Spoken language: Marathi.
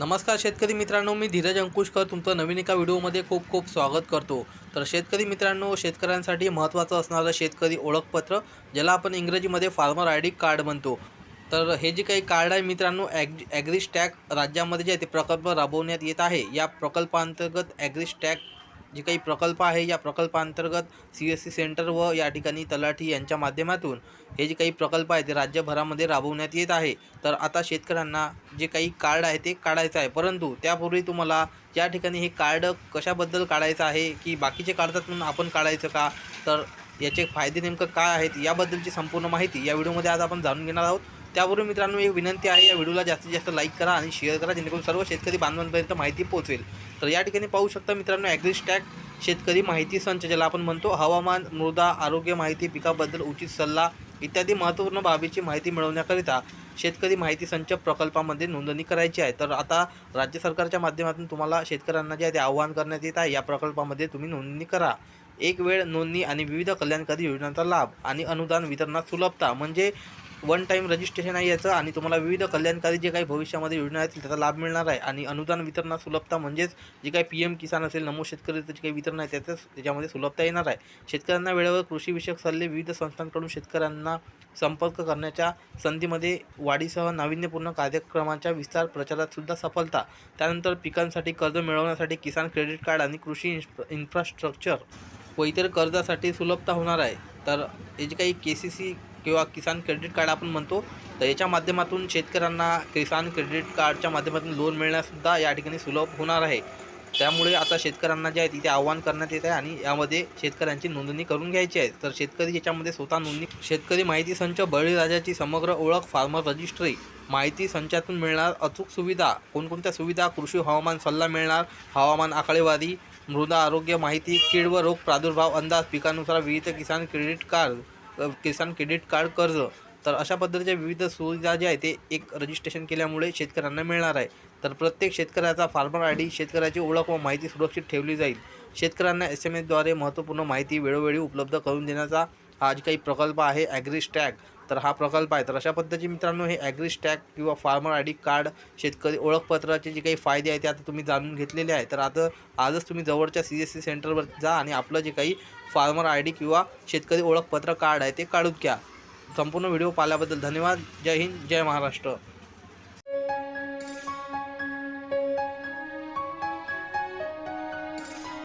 नमस्कार शेतकरी मित्रांनो मी धीरज अंकुशकर तुमचं नवीन एका व्हिडिओमध्ये खूप खूप स्वागत करतो. तर शेतकरी मित्रांनो शेतकऱ्यांसाठी महत्त्वाचं असणारं शेतकरी ओळखपत्र ज्याला आपण इंग्रजीमध्ये फार्मर आय डी कार्ड म्हणतो. तर हे जे काही कार्ड आहे मित्रांनो ॲग ॲग्रिस्टॅग राज्यामध्ये जे आहे ते प्रकल्प राबवण्यात येत आहे. या प्रकल्पांतर्गत ॲग्रिस्टॅग जे काही प्रकल्प आहे या प्रकल्पांतर्गत सी एस सी सेंटर व या ठिकाणी तलाठी यांच्या माध्यमातून हे जे काही प्रकल्प आहे ते राज्यभरामध्ये राबवण्यात येत आहे. तर आता शेतकऱ्यांना जे काही कार्ड आहे ते काढायचं आहे. परंतु त्यापूर्वी तुम्हाला या ठिकाणी हे कार्ड कशाबद्दल काढायचं आहे की बाकीचे काढतात म्हणून आपण काढायचं का? तर याचे फायदे नेमकं काय आहेत याबद्दलची संपूर्ण माहिती या व्हिडिओमध्ये आज आपण जाणून घेणार आहोत. त्यावरून मित्रांनो एक विनंती आहे या व्हिडिओला जास्तीत जास्त लाईक करा आणि शेअर करा जेणेकरून सर्व शेतकरी बांधवांपर्यंत माहिती पोहोचेल तर या ठिकाणी पाहू शकता मित्रांनो ॲग्रिस्टॅक शेतकरी माहिती संच ज्याला आपण म्हणतो हवामान मृदा आरोग्य माहिती पिकाबद्दल उचित सल्ला इत्यादी महत्त्वपूर्ण बाबीची माहिती मिळवण्याकरिता शेतकरी माहिती संच प्रकल्पामध्ये नोंदणी करायची आहे. तर आता राज्य सरकारच्या माध्यमातून तुम्हाला शेतकऱ्यांना जे आहे ते आव्हान करण्यात येत आहे या प्रकल्पामध्ये तुम्ही नोंदणी करा. एक वेळ नोंदणी आणि विविध कल्याणकारी योजनांचा लाभ आणि अनुदान वितरणात सुलभता म्हणजे वन टाईम रजिस्ट्रेशन आहे याचं आणि तुम्हाला विविध कल्याणकारी जे काही भविष्यामध्ये योजना असतील त्याचा लाभ मिळणार आहे. आणि अनुदान वितरणात सुलभता म्हणजेच जे काही पी एम किसान असेल नमो शेतकरी जे काही वितरण आहे त्याचं त्याच्यामध्ये सुलभता येणार आहे. शेतकऱ्यांना वेळेवर कृषीविषयक सल्ले विविध संस्थांकडून शेतकऱ्यांना संपर्क करण्याच्या संधीमध्ये वाढीसह नाविन्यपूर्ण कार्यक्रमांच्या विस्तार प्रचारात सुद्धा सफलता. त्यानंतर पिकांसाठी कर्ज मिळवण्यासाठी किसान क्रेडिट कार्ड आणि कृषी इन्फ्रा इन्फ्रास्ट्रक्चर व इतर कर्जासाठी सुलभता होणार आहे. तर हे जे काही के सी सी किंवा किसान क्रेडिट कार्ड आपण म्हणतो तर याच्या माध्यमातून शेतकऱ्यांना किसान क्रेडिट कार्डच्या माध्यमातून लोन मिळण्यासुद्धा या ठिकाणी सुलभ होणार आहे. त्यामुळे आता शेतकऱ्यांना जे आहे तिथे आव्हान करण्यात येत आहे आणि यामध्ये शेतकऱ्यांची नोंदणी करून घ्यायची आहे. तर शेतकरी याच्यामध्ये स्वतः नोंदणी शेतकरी माहिती संच बळीराजाची समग्र ओळख फार्मर रजिस्ट्री माहिती संचातून मिळणार अचूक सुविधा कोणकोणत्या सुविधा कृषी हवामान सल्ला मिळणार हवामान आकडेवारी मृदा आरोग्य माहिती कीड व रोग प्रादुर्भाव अंदाज पिकानुसार विविध Kisan credit card Kisan credit card कर्ज तर अशा पद्धतीच्या विविध सुविधा ज्या आहेत ते एक रजिस्ट्रेशन केल्यामुळे शेतकऱ्यांना मिळणार आहे. तर प्रत्येक शेतकऱ्याचा फार्मर आय डी शेतकऱ्याची ओळख व माहिती सुरक्षित ठेवली जाईल. शेतकऱ्यांना एस एम एसद्वारे महत्त्वपूर्ण माहिती वेळोवेळी उपलब्ध करून देण्याचा हा जे काही प्रकल्प आहे ॲग्रीस्टॅग तर हा प्रकल्प आहे. तर अशा पद्धतीचे मित्रांनो हे ॲग्रीस्टॅग किंवा फार्मर आय डी कार्ड शेतकरी ओळखपत्राचे जे काही फायदे आहेत ते आता तुम्ही जाणून घेतलेले आहे तर आता आजच तुम्ही जवळच्या सी एस सी सेंटरवर जा आणि आपलं जे काही फार्मर आय डी किंवा शेतकरी ओळखपत्र कार्ड आहे ते काढून घ्या. संपूर्ण व्हिडिओ पाहिल्याबद्दल धन्यवाद. जय हिंद जय महाराष्ट्र.